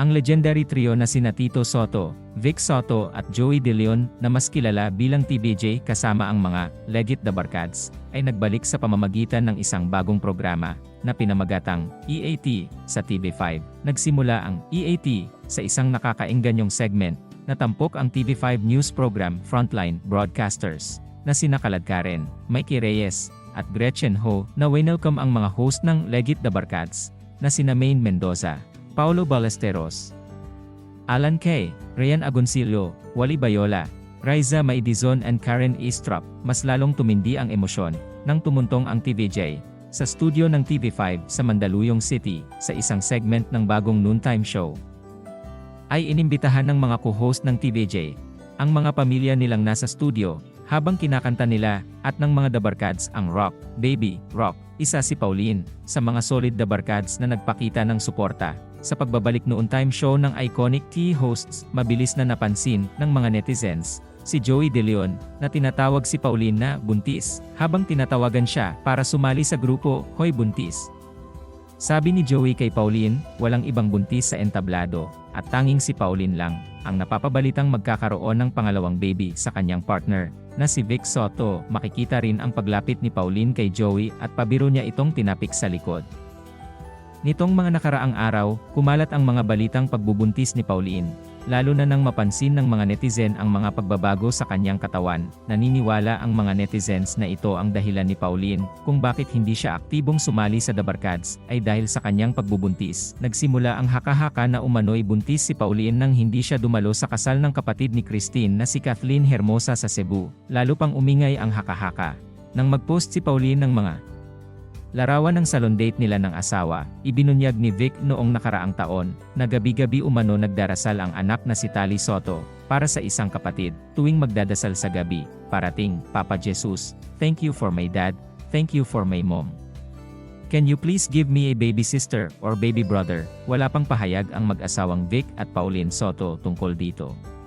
Ang legendary trio na sina Tito Soto, Vic Soto at Joey De Leon na mas kilala bilang TBJ kasama ang mga Legit the Barkads ay nagbalik sa pamamagitan ng isang bagong programa na pinamagatang EAT sa TV5. Nagsimula ang EAT sa isang nakakaingganyong segment na tampok ang TV5 news program Frontline Broadcasters na sina Kalad Karen, Mikey Reyes, at Gretchen Ho na winelcome ang mga host ng Legit the Barkads na sina Maine Mendoza, Paulo Ballesteros, Alan Kay, Ryan Agoncillo, Wally Bayola, Riza Maidizon and Karen Estrop, mas lalong tumindi ang emosyon nang tumuntong ang TVJ sa studio ng TV5 sa Mandaluyong City sa isang segment ng bagong noontime show. Ay inimbitahan ng mga co-host ng TVJ ang mga pamilya nilang nasa studio habang kinakanta nila at ng mga dabarkads ang Rock, Baby, Rock. Isa si Pauline sa mga solid dabarkads na nagpakita ng suporta sa pagbabalik noon time show ng iconic T hosts, mabilis na napansin ng mga netizens, si Joey De Leon, na tinatawag si Pauline na buntis, habang tinatawagan siya para sumali sa grupo Hoy Buntis. Sabi ni Joey kay Pauline, walang ibang buntis sa entablado, at tanging si Pauline lang, ang napapabalitang magkakaroon ng pangalawang baby sa kanyang partner, na si Vic Soto. Makikita rin ang paglapit ni Pauline kay Joey at pabiro niya itong tinapik sa likod. Nitong mga nakaraang araw, kumalat ang mga balitang pagbubuntis ni Pauline, lalo na nang mapansin ng mga netizen ang mga pagbabago sa kanyang katawan. Naniniwala ang mga netizens na ito ang dahilan ni Pauline kung bakit hindi siya aktibong sumali sa The Barkads ay dahil sa kanyang pagbubuntis. Nagsimula ang haka-haka na umano'y buntis si Pauline nang hindi siya dumalo sa kasal ng kapatid ni Christine na si Kathleen Hermosa sa Cebu. Lalo pang umingay ang haka-haka. Nang mag-post si Pauline ng mga Larawan ng salon date nila ng asawa, ibinunyag ni Vic noong nakaraang taon, na gabi-gabi umano nagdarasal ang anak na si Tali Soto, para sa isang kapatid, tuwing magdadasal sa gabi, parating, Papa Jesus, thank you for my dad, thank you for my mom. Can you please give me a baby sister or baby brother? Wala pang pahayag ang mag-asawang Vic at Pauline Soto tungkol dito.